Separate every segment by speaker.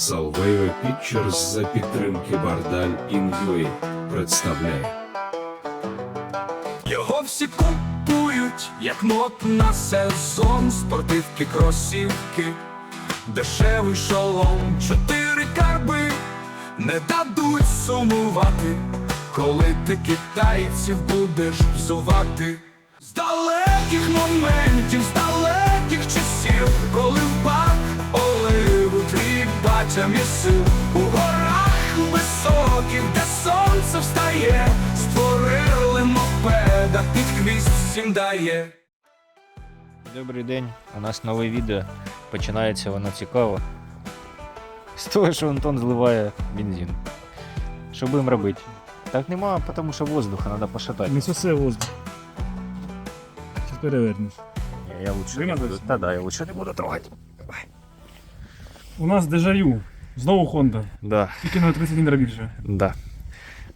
Speaker 1: Salveve Pictures за підтримки Бардаль Ін'юї представляє.
Speaker 2: Його всі купують, як мод на сезон, спортивки, кросівки, дешевий шолом, чотири карби не дадуть сумувати, коли ти китайців будеш взувати. З далеких моментів, з далеких часів, коли оливу батя місив у горах високих, де сонце встає, створили мопеда, під хвіст всім дає.
Speaker 3: Добрий день, у нас нове відео. Починається воно цікаво. З того, що Антон зливає бензин. Що будемо робити? Так нема, тому що воздуха треба пошатати.
Speaker 4: Не сосе воздух. Сейчас перевернеш.
Speaker 3: Я лучше не буду. Та да, я лучше не буду трогати.
Speaker 4: У нас дежавю. Знову Honda.
Speaker 3: Да,
Speaker 4: Тільки на 30 літрів більше.
Speaker 3: да.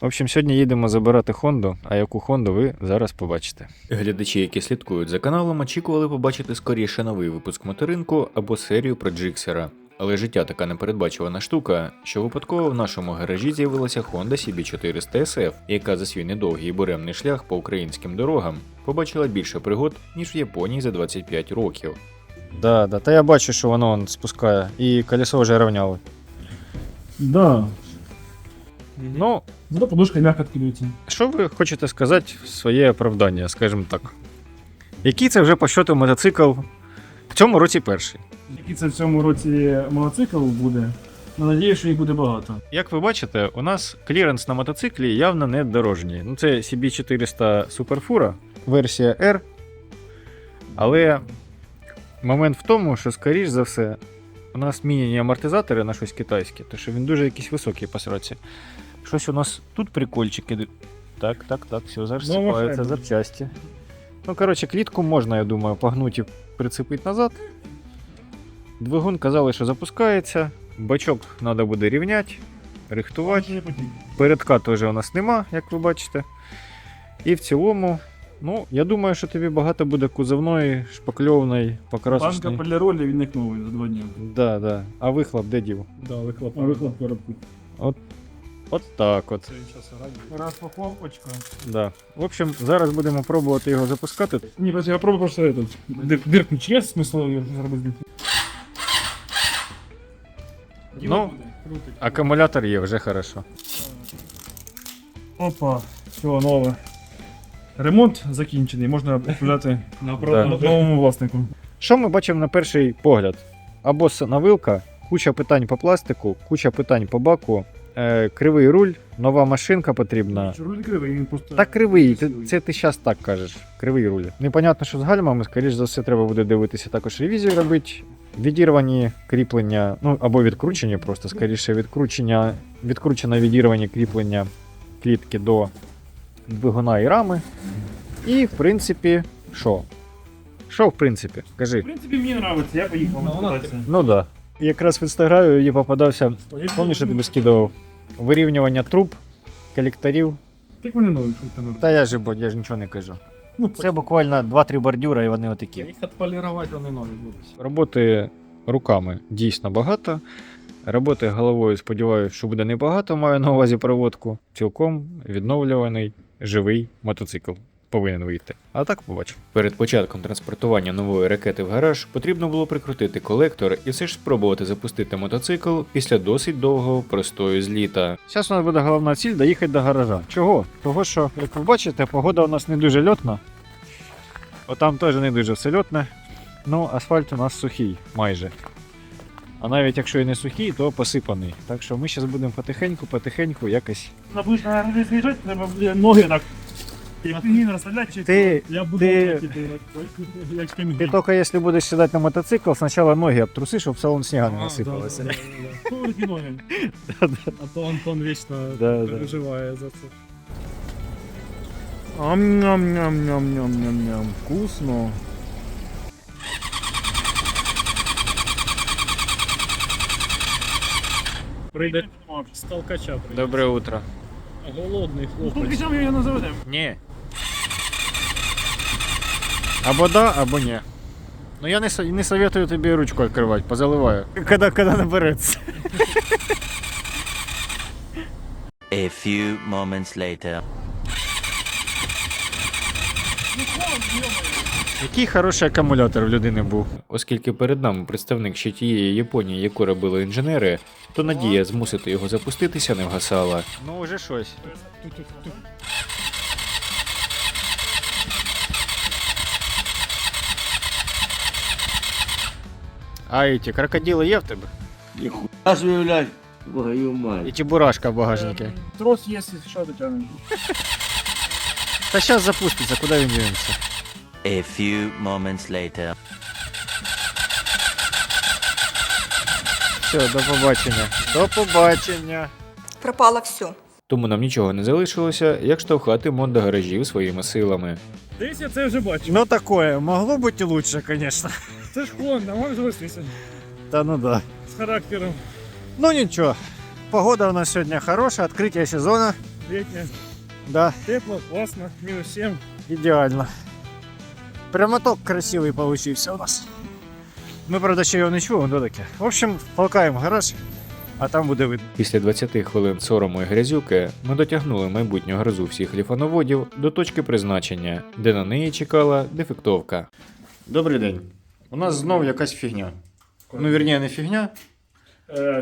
Speaker 3: В общем, сьогодні їдемо забирати Хонду, а яку Хонду ви зараз побачите. Глядачі, які слідкують за каналом, очікували побачити скоріше новий випуск моторинку або серію про Джиксера. Але життя така непередбачувана штука, що випадково в нашому гаражі з'явилася Honda CB400 SF, яка за свій недовгий і буремний шлях по українським дорогам побачила більше пригод, ніж в Японії за 25 років. Да, да, та я бачу, що воно он спускає, і колесо вже рівняло.
Speaker 4: Да.
Speaker 3: Ну,
Speaker 4: Зато подушка м'яко відкидується.
Speaker 3: Що ви хочете сказати в своє оправдання, скажімо так? Який це вже по щоту мотоцикл в цьому році перший?
Speaker 4: Який це в цьому році мотоцикл буде. Ну, надію, що їх буде багато.
Speaker 3: Як ви бачите, у нас кліренс на мотоциклі явно не дорожній. Ну, це CB400 Superfura, версія R. Але момент в тому, що, скоріш за все, у нас міняні амортизатори на щось китайське, тому що він дуже якийсь високий по сроці. Щось у нас тут прикольчики. Так, так, так, все, зараз
Speaker 4: Ну,
Speaker 3: сипаються запчасті. Ну, коротше, клітку можна, я думаю, погнути і прицепити назад. Двигун казали, що запускається. Бачок треба буде рівняти, рихтувати. Передка теж у нас нема, як ви бачите. І в цілому, ну, я думаю, що тобі багато буде кузовної, шпакльовної,
Speaker 4: Банка
Speaker 3: покрасочної.
Speaker 4: поліролі він як за два дні.
Speaker 3: Да, да. А вихлоп де дів?
Speaker 4: Да, вихлоп. А вихлоп коробку.
Speaker 3: От так от.
Speaker 4: Розпаковочка.
Speaker 3: Да. В общем, зараз будемо пробувати його запускати.
Speaker 4: Ні, просто я пробую просто этот. Дир, дирку чи є смисл його зробити?
Speaker 3: Ну, Акумулятор є, вже хорошо.
Speaker 4: Опа, все нове. Ремонт закінчений, можна купляти на
Speaker 3: Да.
Speaker 4: новому власнику.
Speaker 3: Що ми бачимо на перший погляд? Або навилка, куча питань по пластику, куча питань по баку, е, кривий руль, нова машинка потрібна.
Speaker 4: Руль кривий, він просто.
Speaker 3: Та кривий, ти- це ти зараз так кажеш. Кривий руль. Непонятно, що з гальмами, скоріш за все, треба буде дивитися також ревізію робити. Відірвані кріплення, ну або відкручені, просто скоріше відкручення, відкручено відірвані кріплення клітки до двигуна і рами. І, в принципі, що? Що, в принципі? Кажи.
Speaker 4: В принципі, мені подобається, я поїхав кататися.
Speaker 3: Ну да. Якраз в інстаграмі їй попадався, пам'ятаєш, я тобі скидував вирівнювання труб, колекторів.
Speaker 4: Так вони нові, що там.
Speaker 3: Та я ж, бо я ж нічого не кажу.
Speaker 4: Ну,
Speaker 3: Це буквально 2-3 бордюра і вони отакі.
Speaker 4: Їх відполірувати вони нові будуть.
Speaker 3: Роботи руками дійсно багато. Роботи головою, сподіваюся, що буде небагато, маю на увазі проводку. Цілком відновлюваний живий мотоцикл. Повинен вийти. А так побачимо. Перед початком транспортування нової ракети в гараж потрібно було прикрутити колектор і все ж спробувати запустити мотоцикл після досить довгого простою з літа. Зараз у нас буде головна ціль доїхати до гаража. Чого? Того, що, як ви бачите, погода у нас не дуже льотна. Отам теж не дуже все льотне. Ну, асфальт у нас сухий майже. А навіть якщо і не сухий, то посипаний. Так що ми зараз будемо потихеньку, потихеньку якось.
Speaker 4: Будеш гаражі треба буде ноги так. Розставляти,
Speaker 3: Ти-
Speaker 4: я буду
Speaker 3: ти-
Speaker 4: отак іти, як
Speaker 3: Ти тільки якщо будеш сідати на мотоцикл, спочатку ноги обтруси, щоб в салон сніга не насипалося.
Speaker 4: ноги. А то Антон вічно
Speaker 3: Да, да.
Speaker 4: переживає за це. Ам-ням-ням-ням-ням-ням-ням. Вкусно. Прийде з толкача прийде.
Speaker 3: Добре утро.
Speaker 4: Голодний хлопець. Ну, толкача ми його не заведемо.
Speaker 3: Ні. Або да, або ні. Ну я не, со- не советую тобі ручку відкривати, позаливаю. Коли, коли набереться.
Speaker 5: A few moments later.
Speaker 3: Який хороший акумулятор в людини був. Оскільки перед нами представник ще тієї Японії, яку робили інженери, то надія змусити його запуститися не вгасала. Ну, вже щось. А ці крокодили є в тебе?
Speaker 6: Аж виявляй, твою мать.
Speaker 3: І чебурашка в багажнику.
Speaker 4: Трос є, якщо що, дотягнемо.
Speaker 3: Та зараз запуститься, куди він дінеться?
Speaker 5: A few moments later.
Speaker 3: Все, до побачення. До побачення.
Speaker 7: Пропало все.
Speaker 3: Тому нам нічого не залишилося, як штовхати мод до гаражів своїми силами.
Speaker 4: Десь я це вже бачив.
Speaker 3: Ну такое, могло бути і лучше, звісно.
Speaker 4: Це ж Honda, може звестися.
Speaker 3: Та ну да.
Speaker 4: З характером.
Speaker 3: Ну нічого. Погода у нас сьогодні хороша, відкриття сезону.
Speaker 4: Літня.
Speaker 3: Да,
Speaker 4: Тепло, класно, мінус 7.
Speaker 3: ідеально. Прямоток красивий получився у нас. Ми, правда, ще його не чуємо, да таке. В общем, толкаємо гараж, а там буде видно. Після 20 хвилин сорому і грязюки ми дотягнули майбутню грозу всіх ліфановодів до точки призначення, де на неї чекала дефектовка. Добрий день. У нас знов якась фігня. Ну, вірніше, не фігня,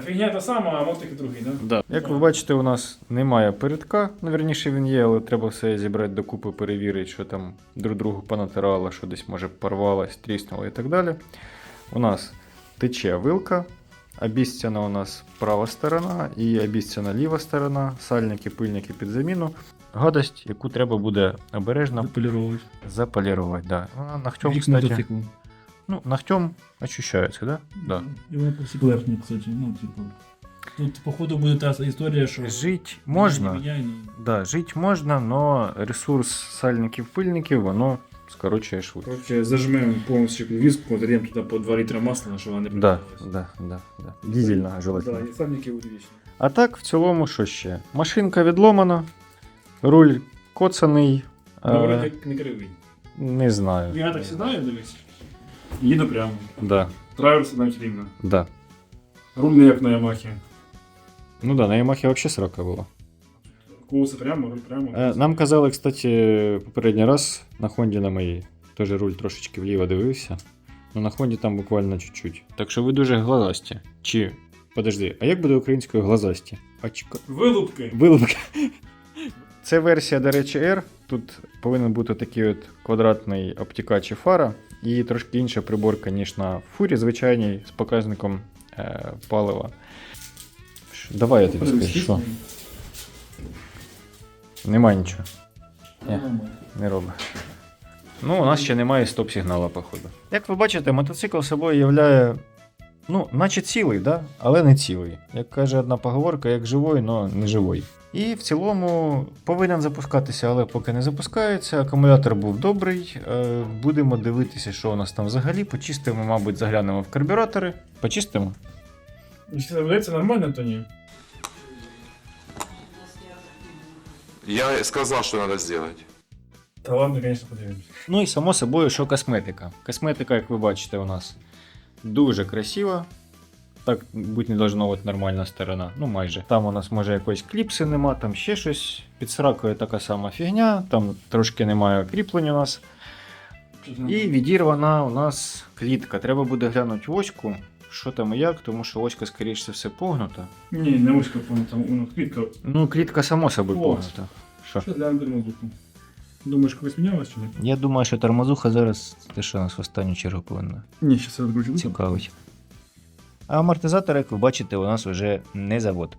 Speaker 4: фігня та сама, а мотик другий, да?
Speaker 3: Да. Як ви бачите, у нас немає передка. Ну, вірніше він є, але треба все зібрати докупи, перевірити, що там друг другу понатирало, що десь може порвалось, тріснуло і так далі. У нас тече вилка, обіцяна у нас права сторона і обіцяна ліва сторона, сальники, пильники під заміну. Гадость, яку треба буде обережно
Speaker 4: Поліровують.
Speaker 3: заполірувати. Да. Вона ногтем, кстати, ну, ногтем ощущається, да? Да.
Speaker 4: І вони по поверхні, кстати, ну, типу. Тут, походу, буде та історія, що...
Speaker 3: Жить можна.
Speaker 4: Міняй, ні.
Speaker 3: Да, жить можна, но ресурс сальників-пильників, воно скорочує швидко.
Speaker 4: Короче, зажмемо повністю візку, даємо туди по 2 літра масла, щоб вона не
Speaker 3: Да, да, да, да. Дізельна желательно.
Speaker 4: Да, і сальники будуть вічні.
Speaker 3: А так, в цілому, що ще? Машинка відломана, руль коцаний.
Speaker 4: Ну,
Speaker 3: е,
Speaker 4: вроде не кривий.
Speaker 3: не знаю.
Speaker 4: Я так сідаю, дивись. Їду прямо.
Speaker 3: Да,
Speaker 4: Траверси навіть рівно.
Speaker 3: да.
Speaker 4: Руль не як на Ямахі.
Speaker 3: Ну да, на Ямахі взагалі срока було.
Speaker 4: Колеса прямо, руль прямо.
Speaker 3: Е, Нам казали, кстати, попередній раз на Хонді на моїй теж руль трошечки вліво дивився. Ну на Хонді там буквально чуть-чуть. Так що ви дуже глазасті. Чи. Подожди, а як буде українською глазасті? Очка.
Speaker 4: Вилупки.
Speaker 3: Вилупка. Це версія, до речі, R. Тут повинен бути такий от квадратний обтікач і фара, і трошки інша приборка, ніж на фурі, звичайній, з показником е, палива. Давай я тобі скажу, що? Нема нічого. Ні. Не робить. Ну, у нас ще немає стоп-сигнала, походу. Як ви бачите, мотоцикл собою являє, ну, наче цілий, да? але не цілий. Як каже одна поговорка, як живой, але не живой. І в цілому повинен запускатися, але поки не запускається. Акумулятор був добрий. Е, Будемо дивитися, що у нас там взагалі. Почистимо, мабуть, заглянемо в карбюратори. Почистимо.
Speaker 4: Якщо вдається нормально, то ні.
Speaker 8: Я сказал, что надо сделать.
Speaker 4: Та ладно, звісно, подивимось.
Speaker 3: Ну і само собою, що косметика. Косметика, як ви бачите, у нас дуже красива. Так будь не должно бути нормальна сторона. Ну майже. Там у нас може якоїсь кліпси нема, там ще щось. Під сракою така сама фігня, там трошки немає кріплень у нас. І відірвана у нас клітка. Треба буде глянути оську, що там і як, тому що оська, скоріше все, погнута.
Speaker 4: Ні, не вишка, там воно квітка.
Speaker 3: Ну, клітка само собою
Speaker 4: Ось.
Speaker 3: погнута. Що?
Speaker 4: Що для андермозуку? Думаєш, когось мінялось чи ні?
Speaker 3: Я думаю, що тормозуха зараз те, що нас в останню чергу повинна
Speaker 4: Ні, відкручу.
Speaker 3: цікавить. А амортизатор, як ви бачите, у нас вже не завод.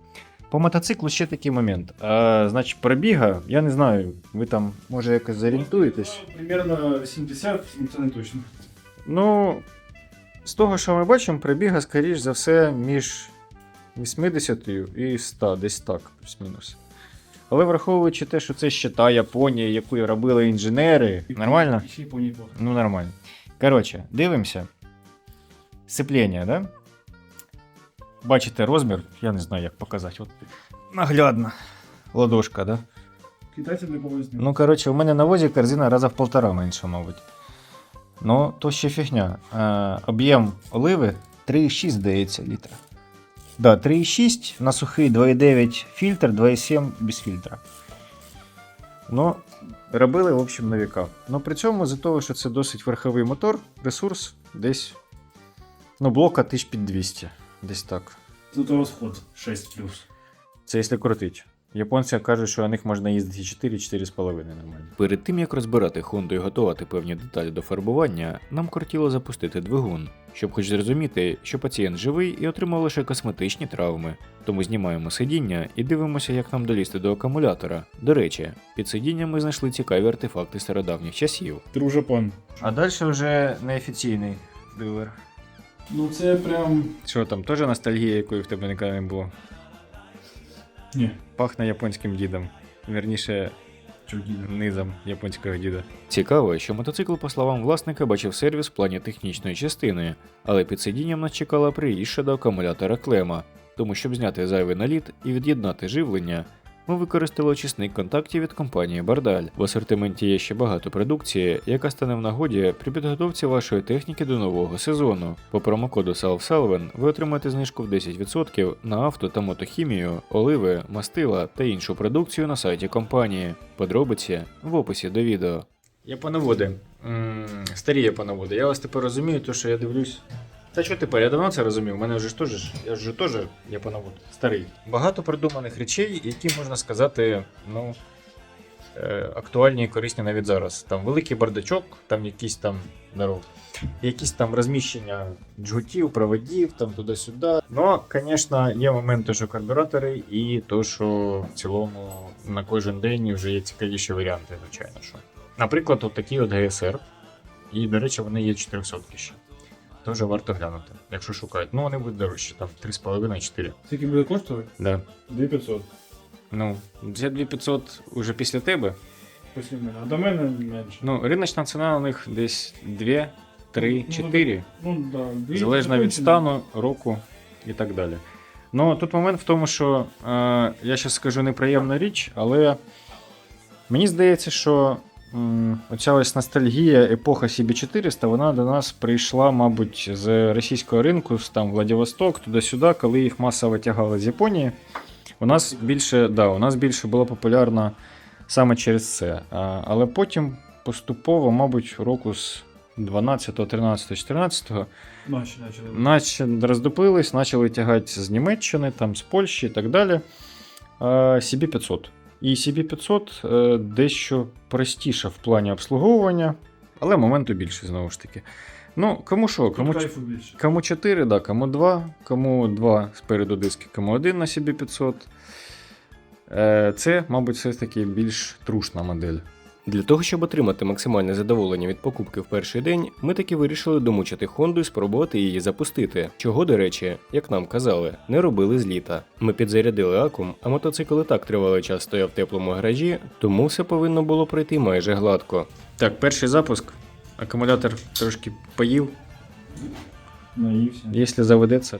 Speaker 3: По мотоциклу ще такий момент. А, значить, пробіга, я не знаю, ви там може якось зорієнтуєтесь.
Speaker 4: Примерно 70, ну це не точно.
Speaker 3: Ну, з того, що ми бачимо, пробіга, скоріш за все, між 80 і 100, десь так, плюс-мінус. Але враховуючи те, що це ще та Японія, яку робили інженери, нормально? Ну, нормально. Коротше, дивимося. Сцеплення, да? Бачите розмір, я не знаю, як показати. От наглядно. Ладошка, да?
Speaker 4: Китайці не повезли.
Speaker 3: Ну, коротше, у мене на возі корзина раза в полтора менше, мабуть. Ну, то ще фігня. Е, об'єм оливи 3,6 здається літра. Да, 3,6 на сухий 2,9 фільтр, 2,7 без фільтра. Ну, робили, в общем, на віка. Ну при цьому, за того, що це досить верховий мотор, ресурс десь. Ну, блока 1200. Десь так.
Speaker 4: Тут розход 6 плюс.
Speaker 3: Це якщо крутить. Японці кажуть, що на них можна їздити 4-4,5 нормально.
Speaker 7: Перед тим як розбирати Хонду і готувати певні деталі до фарбування, нам кортіло запустити двигун, щоб хоч зрозуміти, що пацієнт живий і отримав лише косметичні травми. Тому знімаємо сидіння і дивимося, як нам долізти до акумулятора. До речі, під сидінням ми знайшли цікаві артефакти стародавніх часів.
Speaker 4: Дружапан.
Speaker 3: А далі вже неофіційний дилер.
Speaker 4: Ну це прям.
Speaker 3: Що там, теж ностальгія, якої в тебе ніколи не було?
Speaker 4: Ні.
Speaker 3: Пахне японським дідом. Вірніше, низом японського діда.
Speaker 7: Цікаво, що мотоцикл, по словам власника, бачив сервіс в плані технічної частини, але під сидінням нас чекала приїжджа до акумулятора клема. Тому, щоб зняти зайвий наліт і від'єднати живлення, ми використали очисник контактів від компанії Бардаль. В асортименті є ще багато продукції, яка стане в нагоді при підготовці вашої техніки до нового сезону. По промокоду SALVSALVEN ви отримаєте знижку в 10% на авто та мотохімію, оливи, мастила та іншу продукцію на сайті компанії. Подробиці в описі до відео.
Speaker 3: Японоводи. М, Старі японоводи. Я вас тепер розумію, то що я дивлюсь. Та що тепер? Я давно це розумів. Мене вже теж, я ж теж японовод. Старий. Багато придуманих речей, які можна сказати, ну. е, Актуальні і корисні навіть зараз. Там великий бардачок, там якісь там здоров, якісь там розміщення джгутів, проводів, там туди-сюди. Ну, звісно, є моменти, що карбюратори, і то, що в цілому на кожен день вже є цікавіші варіанти, звичайно. що. Наприклад, от такі от GSR. І, до речі, вони є 400 ще. Теж варто глянути, якщо шукають. Ну, вони будуть дорожчі, там 3,5-4.
Speaker 4: Скільки буде коштувати?
Speaker 3: Да.
Speaker 4: 2500.
Speaker 3: Ну, це 2500 уже після тебе.
Speaker 4: Після мене. А до мене менше.
Speaker 3: Ну, риночна ціна у них десь 2, 3, 4.
Speaker 4: Ну, да. дві-
Speaker 3: Залежно від стану, року і так далі. Ну, тут момент в тому, що е, я зараз скажу неприємну річ, але мені здається, що оця ось ностальгія епоха CB400, вона до нас прийшла, мабуть, з російського ринку, з там Владивосток, туди-сюди, коли їх масово тягали з Японії. У нас більше, да, у нас більше було популярно саме через це. Але потім поступово, мабуть, року з 12, 13, 14
Speaker 4: Наші почали.
Speaker 3: Наче роздуплились, почали тягати з Німеччини, там, з Польщі і так далі. CB500. І CB500 е, дещо простіше в плані обслуговування, але моменту більше знову ж таки. Ну, кому що, кому, кому 4, да, кому 2, кому 2 спереду диски, кому 1 на CB500. Е, Це, мабуть, все ж таки більш трушна модель.
Speaker 7: Для того, щоб отримати максимальне задоволення від покупки в перший день, ми таки вирішили домучити Хонду і спробувати її запустити. Чого, до речі, як нам казали, не робили з літа. Ми підзарядили акум, а мотоцикл і так тривалий час стояв в теплому гаражі, тому все повинно було пройти майже гладко.
Speaker 3: Так, перший запуск. Акумулятор трошки поїв.
Speaker 4: Наївся.
Speaker 3: Якщо заведеться.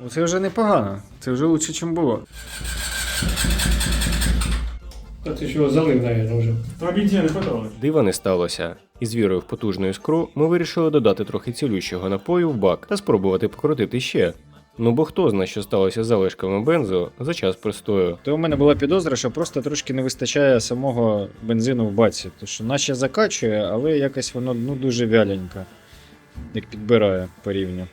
Speaker 3: Ого. Це вже непогано. Це вже краще, ніж було.
Speaker 9: Та ти що залив, наверное, вже.
Speaker 4: Та бензина не хватало.
Speaker 7: Дива не сталося. І з вірою в потужну іскру ми вирішили додати трохи цілющого напою в бак та спробувати покрутити ще. Ну бо хто знає, що сталося з залишками бензу за час простою.
Speaker 3: То у мене була підозра, що просто трошки не вистачає самого бензину в баці. Тому що наче закачує, але якось воно ну, дуже вяленько, як підбирає по рівню.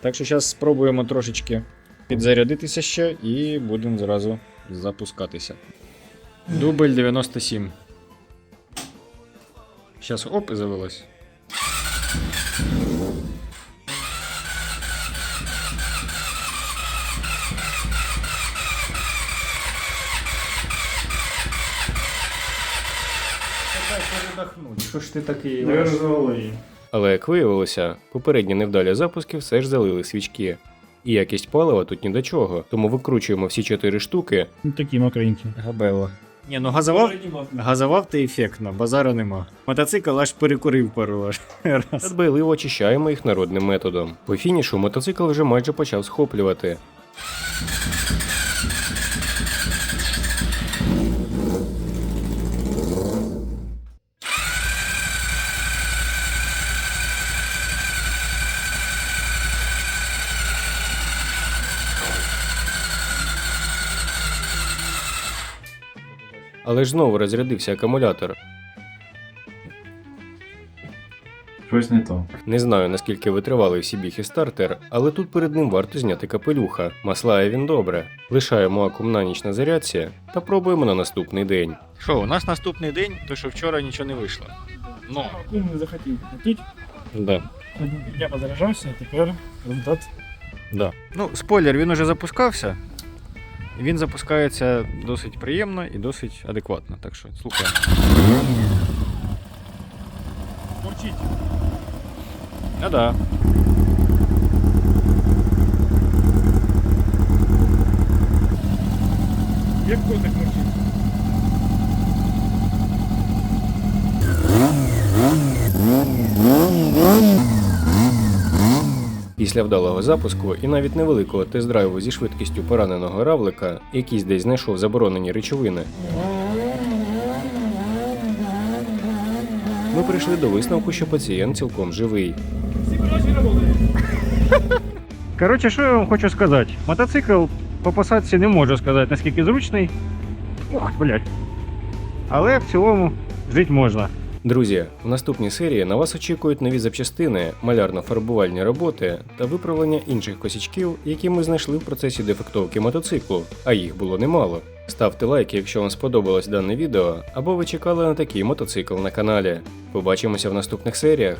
Speaker 3: Так що зараз спробуємо трошечки підзарядитися ще і будемо зразу запускатися. Дубль 97. Зараз оп і завелось. Що ж ти такий?
Speaker 4: Завели її.
Speaker 7: Але як виявилося, попередні невдалі запуски все ж залили свічки. І якість палива тут ні до чого, тому викручуємо всі чотири штуки
Speaker 4: Ну такі мокренькі.
Speaker 3: Габела. Ні, ну газував, газував ти ефектно, базара нема. Мотоцикл аж перекурив пару раз.
Speaker 7: дбайливо очищаємо їх народним методом. По фінішу мотоцикл вже майже почав схоплювати. Але ж знову розрядився акумулятор.
Speaker 4: Щось не то.
Speaker 7: Не знаю наскільки витривалий всі біг і стартер, але тут перед ним варто зняти капелюха. Маслає він добре. Лишаємо акум на ніч на зарядці та пробуємо на наступний день.
Speaker 3: Що, у нас наступний день, то що вчора нічого не вийшло. Ну,
Speaker 4: Акум не захотів хотіти.
Speaker 3: да.
Speaker 4: Я позаряджався, а тепер результат.
Speaker 3: Да. Ну, спойлер, він уже запускався. Він запускається досить приємно і досить адекватно. Так що слухаємо.
Speaker 4: Мовчіть.
Speaker 3: Ну да.
Speaker 4: Як котик мовчить.
Speaker 7: Після вдалого запуску і навіть невеликого тест-драйву зі швидкістю пораненого равлика, якийсь десь знайшов заборонені речовини. Ми прийшли до висновку, що пацієнт цілком живий.
Speaker 3: Коротше, що я вам хочу сказати? Мотоцикл по посадці не можу сказати, наскільки зручний. Ох, блядь. Але в цілому жити можна.
Speaker 7: Друзі, в наступній серії на вас очікують нові запчастини, малярно-фарбувальні роботи та виправлення інших косячків, які ми знайшли в процесі дефектовки мотоциклу, а їх було немало. Ставте лайк, якщо вам сподобалось дане відео, або ви чекали на такий мотоцикл на каналі. Побачимося в наступних серіях.